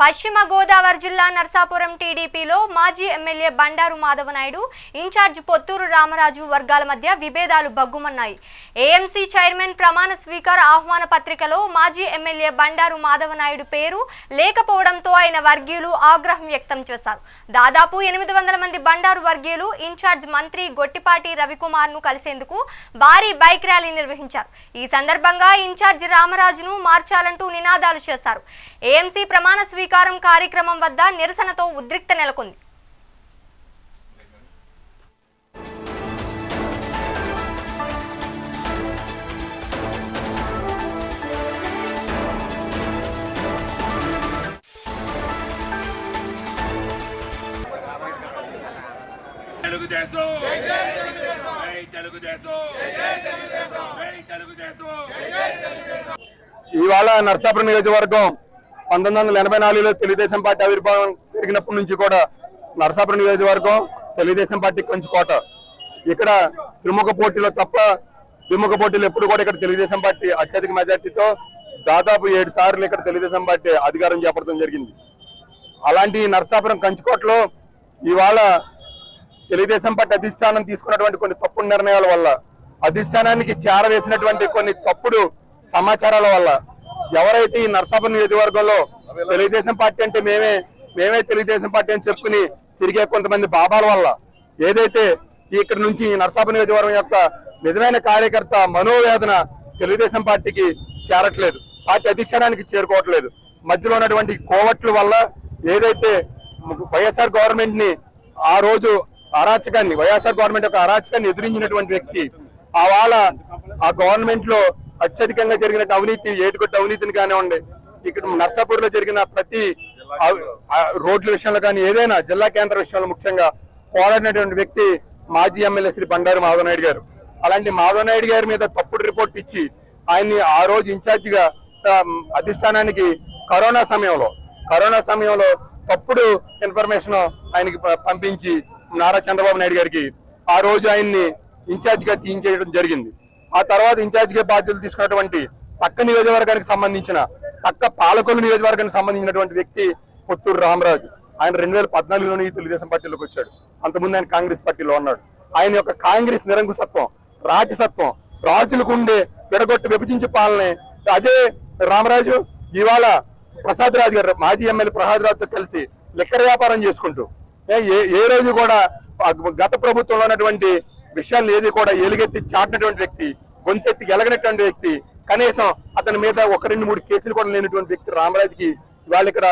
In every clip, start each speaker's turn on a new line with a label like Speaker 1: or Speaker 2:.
Speaker 1: పశ్చిమ గోదావరి జిల్లా నర్సాపురం టీడీపీలో మాజీ ఎమ్మెల్యే బండారు మాధవనాయుడు ఇన్ఛార్జ్ పొత్తూరు రామరాజు వర్గాల మధ్య విభేదాలు బగ్గుమన్నాయి ఏఎంసీ చైర్మన్ ప్రమాణ స్వీకార ఆహ్వాన పత్రికలో మాజీ ఎమ్మెల్యే బండారు మాధవనాయుడు పేరు లేకపోవడంతో ఆయన వర్గీయులు ఆగ్రహం వ్యక్తం చేశారు. దాదాపు ఎనిమిది వందల మంది బండారు వర్గీయులు ఇన్ఛార్జ్ మంత్రి గొట్టిపాటి రవికుమార్ను కలిసేందుకు భారీ బైక్ ర్యాలీ నిర్వహించారు. ఈ సందర్భంగా ఇన్ఛార్జ్ రామరాజును మార్చాలంటూ నినాదాలు చేశారు. ఏఎంసీ ప్రమాణ స్వీకారం కార్యక్రమం వద్ద నిరసనతో ఉద్రిక్త నెలకొంది.
Speaker 2: తెలుగుదేశం!
Speaker 3: ఇవాళ నర్సాపురం నియోజకవర్గం పంతొమ్మిది వందల ఎనభై నాలుగులో తెలుగుదేశం పార్టీ ఆవిర్భావం జరిగినప్పటి నుంచి కూడా నరసాపురం నియోజకవర్గం తెలుగుదేశం పార్టీ కొంచెం కోట. ఇక్కడ త్రిముఖ పోటీలో తప్ప త్రిముఖ పోటీలు ఎప్పుడు కూడా ఇక్కడ తెలుగుదేశం పార్టీ అత్యధిక మెజార్టీతో దాదాపు ఏడు సార్లు ఇక్కడ తెలుగుదేశం పార్టీ అధికారం చేపట్టడం జరిగింది. అలాంటి నరసాపురం కంచుకోటలో ఇవాళ తెలుగుదేశం పార్టీ అధిష్టానం తీసుకున్నటువంటి కొన్ని తప్పుడు నిర్ణయాల వల్ల అధిష్టానానికి చేరవేసినటువంటి కొన్ని తప్పుడు సమాచారాల వల్ల ఎవరైతే ఈ నర్సాపురం నియోజకవర్గంలో తెలుగుదేశం పార్టీ అంటే మేమే మేమే తెలుగుదేశం పార్టీ అని చెప్పుకుని తిరిగే కొంతమంది బాబాల వల్ల ఏదైతే ఇక్కడ నుంచి ఈ నర్సాపురం నియోజకవర్గం యొక్క నిజమైన కార్యకర్త మనోవేదన తెలుగుదేశం పార్టీకి చేరట్లేదు. పార్టీ అధిష్టానానికి చేరుకోవట్లేదు. మధ్యలో ఉన్నటువంటి కోవట్ల వల్ల ఏదైతే వైఎస్ఆర్ గవర్నమెంట్ని ఆ రోజు అరాచకాన్ని వైఎస్ఆర్ గవర్నమెంట్ యొక్క అరాచకాన్ని ఎదిరించినటువంటి వ్యక్తి ఆ వాళ్ళ ఆ గవర్నమెంట్లో అత్యధికంగా జరిగిన అవినీతి ఏటుకొట్టు అవినీతిని కానివ్వండి ఇక్కడ నర్సాపూర్లో జరిగిన ప్రతి రోడ్ల విషయంలో కానీ ఏదైనా జిల్లా కేంద్ర విషయంలో ముఖ్యంగా పోరాడినటువంటి వ్యక్తి మాజీ ఎమ్మెల్యే శ్రీ బండారు మాధవనాయుడు గారు. అలాంటి మాధవనాయుడు గారి మీద తప్పుడు రిపోర్ట్ ఇచ్చి ఆయన్ని ఆ రోజు ఇన్ఛార్జిగా అధిష్టానానికి కరోనా సమయంలో కరోనా సమయంలో తప్పుడు ఇన్ఫర్మేషన్ ఆయనకి ప- పంపించి నారా చంద్రబాబు నాయుడు గారికి ఆ రోజు ఆయన్ని ఇన్ఛార్జిగా తీయించేయడం జరిగింది. ఆ తర్వాత ఇన్ఛార్జిగా బాధ్యతలు తీసుకున్నటువంటి పక్క నియోజకవర్గానికి సంబంధించిన పక్క పాలకొల్లు నియోజకవర్గానికి సంబంధించినటువంటి వ్యక్తి పుత్తూరు రామరాజు. ఆయన రెండు వేల పద్నాలుగులోనే తెలుగుదేశం పార్టీలోకి వచ్చాడు. అంతకుముందు ఆయన కాంగ్రెస్ పార్టీలో ఉన్నాడు. ఆయన యొక్క కాంగ్రెస్ నిరంకుశత్వం రాజసత్వం రాజులకు ఉండే విడగొట్టి విభజించే పాలనే అదే రామరాజు ఇవాళ ప్రసాద్ రాజు గారు మాజీ ఎమ్మెల్యే ప్రసాద్ రాజుతో కలిసి లిక్కర్ వ్యాపారం చేసుకుంటూ ఏ ఏ- రోజు కూడా గత ప్రభుత్వంలో ఉన్నటువంటి విషయాలు ఏది కూడా ఎలుగెత్తి చాటినటువంటి వ్యక్తి గొంతెత్తి ఎలగనటువంటి వ్యక్తి. కనీసం అతని మీద ఒక రెండు మూడు కేసులు కూడా లేనటువంటి వ్యక్తి రామరాజుకి వాళ్ళు ఇక్కడ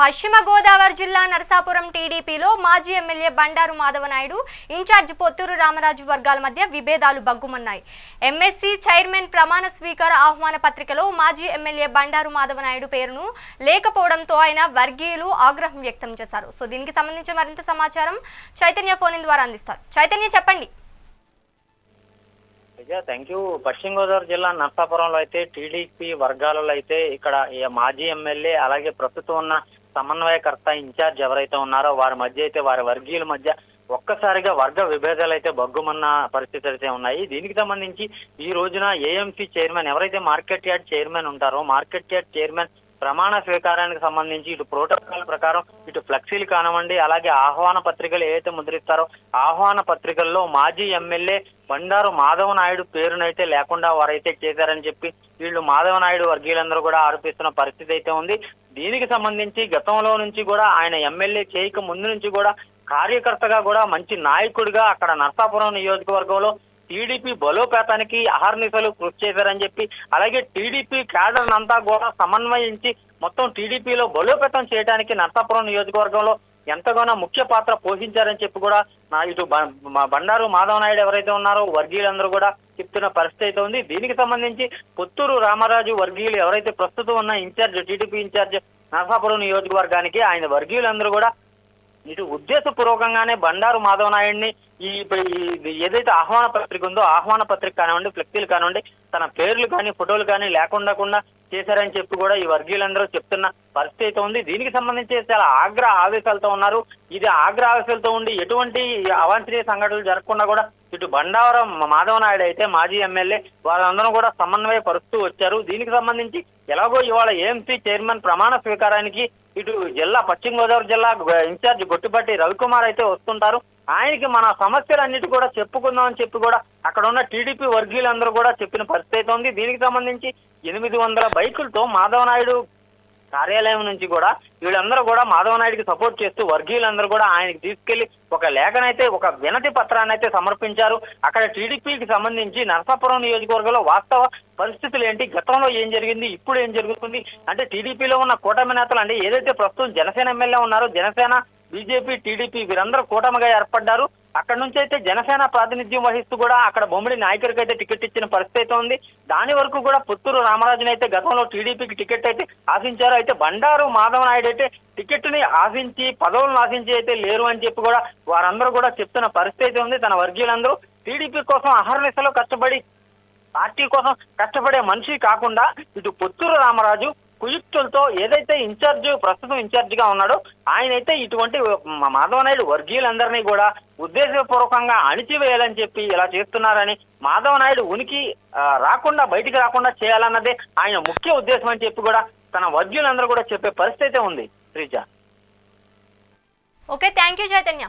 Speaker 1: పశ్చిమ గోదావరి జిల్లా నరసాపురం టీడీపీలో మాజీ ఎమ్మెల్యే బండారు మాధవనాయుడు ఇన్ఛార్జ్ పొత్తూరు రామరాజు వర్గాల మధ్య విభేదాలు బగ్గుమన్నాయి ఎంఎస్సీ చైర్మన్ ప్రమాణ స్వీకార ఆహ్వాన పత్రికలో మాజీ ఎమ్మెల్యే బండారు మాధవనాయుడు పేరును లేకపోవడంతో ఆయన వర్గీయులు ఆగ్రహం వ్యక్తం చేశారు. సో దీనికి సంబంధించిన మరింత సమాచారం చైతన్య ఫోన్ ద్వారా అందిస్తారు. చైతన్య చెప్పండి.
Speaker 4: Thank you. పశ్చిమ గోదావరి జిల్లా నర్సాపురంలో అయితే టీడీపీ వర్గాలలో అయితే ఇక్కడ మాజీ ఎమ్మెల్యే అలాగే ప్రస్తుతం ఉన్న సమన్వయకర్త ఇన్ఛార్జ్ ఎవరైతే ఉన్నారో వారి మధ్య అయితే వారి వర్గీయుల మధ్య ఒక్కసారిగా వర్గ విభేదాలు అయితే బగ్గుమన్న పరిస్థితులు అయితే ఉన్నాయి. దీనికి సంబంధించి ఈ రోజున ఏఎంసీ చైర్మన్ ఎవరైతే మార్కెట్ యార్డ్ చైర్మన్ ఉంటారో మార్కెట్ యార్డ్ చైర్మన్ ప్రమాణ స్వీకారానికి సంబంధించి ఇటు ప్రోటోకాల్ ప్రకారం ఇటు ఫ్లెక్సీలు కానివ్వండి అలాగే ఆహ్వాన పత్రికలు ఏవైతే ముద్రిస్తారో ఆహ్వాన పత్రికల్లో మాజీ ఎమ్మెల్యే బండారు మాధవ నాయుడు పేరునైతే లేకుండా వారైతే చేశారని చెప్పి వీళ్ళు మాధవ నాయుడు వర్గీయులందరూ కూడా ఆరోపిస్తున్న పరిస్థితి అయితే ఉంది. దీనికి సంబంధించి గతంలో నుంచి కూడా ఆయన ఎమ్మెల్యే చేయక ముందు నుంచి కూడా కార్యకర్తగా కూడా మంచి నాయకుడిగా అక్కడ నర్సాపురం నియోజకవర్గంలో టీడీపీ బలోపేతానికి అహర్నిశలు కృషి చేశారని చెప్పి అలాగే టీడీపీ క్యాడర్ అంతా కూడా సమన్వయించి మొత్తం టీడీపీలో బలోపేతం చేయడానికి నర్సాపురం నియోజకవర్గంలో ఎంతగానో ముఖ్య పాత్ర పోషించారని చెప్పి కూడా నా ఇటు బండారు మాధవ నాయుడు ఎవరైతే ఉన్నారో వర్గీయులందరూ కూడా చెప్తున్న పరిస్థితి అయితే ఉంది. దీనికి సంబంధించి పుత్తూరు రామరాజు వర్గీయులు ఎవరైతే ప్రస్తుతం ఉన్న ఇన్ఛార్జ్ టీడీపీ ఇన్ఛార్జ్ నరసాపురం నియోజకవర్గానికి ఆయన వర్గీయులందరూ కూడా ఇటు ఉద్దేశపూర్వకంగానే బండారు మాధవ నాయుడిని ఈ ఏదైతే ఆహ్వాన పత్రిక ఉందో ఆహ్వాన పత్రిక కానివ్వండి ఫ్లెక్సీలు కానివ్వండి తన పేర్లు కానీ ఫోటోలు కానీ లేకుండా చేశారని చెప్పి కూడా ఈ వర్గీయులందరూ చెప్తున్న పరిస్థితి అయితే ఉంది. దీనికి సంబంధించి చాలా ఆగ్రహ ఆవేశాలతో ఉన్నారు. ఇది ఆగ్రహ ఆవేశాలతో ఉండి ఎటువంటి అవాంఛనీయ సంఘటనలు జరగకుండా కూడా ఇటు బండావరం మాధవ నాయుడు అయితే మాజీ ఎమ్మెల్యే వాళ్ళందరూ కూడా సమన్వయపరుస్తూ వచ్చారు. దీనికి సంబంధించి ఎలాగో ఇవాళ ఏఎంసీ చైర్మన్ ప్రమాణ స్వీకారానికి ఇటు జిల్లా పశ్చిమ గోదావరి జిల్లా ఇన్ఛార్జ్ గొట్టిపట్టి రవికుమార్ అయితే వస్తుంటారు. ఆయనకి మన సమస్యలన్నిటి కూడా చెప్పుకుందాం అని చెప్పి కూడా అక్కడ ఉన్న టీడీపీ వర్గీయులందరూ కూడా చెప్పిన పరిస్థితి అయితే ఉంది. దీనికి సంబంధించి ఎనిమిది వందల బైకులతో మాధవ నాయుడు కార్యాలయం నుంచి కూడా వీళ్ళందరూ కూడా మాధవ నాయుడికి సపోర్ట్ చేస్తూ వర్గీయులందరూ కూడా ఆయనకి తీసుకెళ్ళి ఒక లేఖనైతే ఒక వినతి పత్రాన్ని అయితే సమర్పించారు. అక్కడ టీడీపీకి సంబంధించి నరసాపురం నియోజకవర్గంలో వాస్తవ పరిస్థితులు ఏంటి? గతంలో ఏం జరిగింది? ఇప్పుడు ఏం జరుగుతుంది? అంటే టీడీపీలో ఉన్న కూటమి నేతలు అంటే ఏదైతే ప్రస్తుతం జనసేన ఎమ్మెల్యే ఉన్నారో జనసేన బీజేపీ టీడీపీ వీరందరూ కూటమిగా ఏర్పడ్డారు. అక్కడ నుంచి అయితే జనసేన ప్రాతినిధ్యం వహిస్తూ కూడా అక్కడ బొమ్మిడి నాయకుడికి అయితే టికెట్ ఇచ్చిన పరిస్థితి అయితే ఉంది. దాని వరకు కూడా పుత్తూరు రామరాజుని అయితే గతంలో టీడీపీకి టికెట్ అయితే ఆశించారు. అయితే బండారు మాధవ నాయుడు అయితే టికెట్ని ఆశించి పదవులను ఆశించి అయితే లేరు అని చెప్పి కూడా వారందరూ కూడా చెప్తున్న పరిస్థితి అయితే ఉంది. తన వర్గీయులందరూ టీడీపీ కోసం అహర్నిశలో కష్టపడి పార్టీ కోసం కష్టపడే మనిషి కాకుండా ఇటు పుత్తూరు రామరాజు కుయుక్తులతో ఏదైతే ఇన్ఛార్జ్ ప్రస్తుతం ఇన్ఛార్జ్గా ఉన్నాడో ఆయన అయితే ఇటువంటి మాధవ నాయుడు వర్గీయులందరినీ కూడా ఉద్దేశపూర్వకంగా అణిచివేయాలని చెప్పి ఇలా చేస్తున్నారని మాధవ నాయుడు ఉనికి రాకుండా బయటికి రాకుండా చేయాలన్నదే ఆయన ముఖ్య ఉద్దేశం అని చెప్పి కూడా తన వర్గీయులందరూ కూడా చెప్పే పరిస్థితి అయితే ఉంది Sreeja
Speaker 1: okay thank you Chaitanya.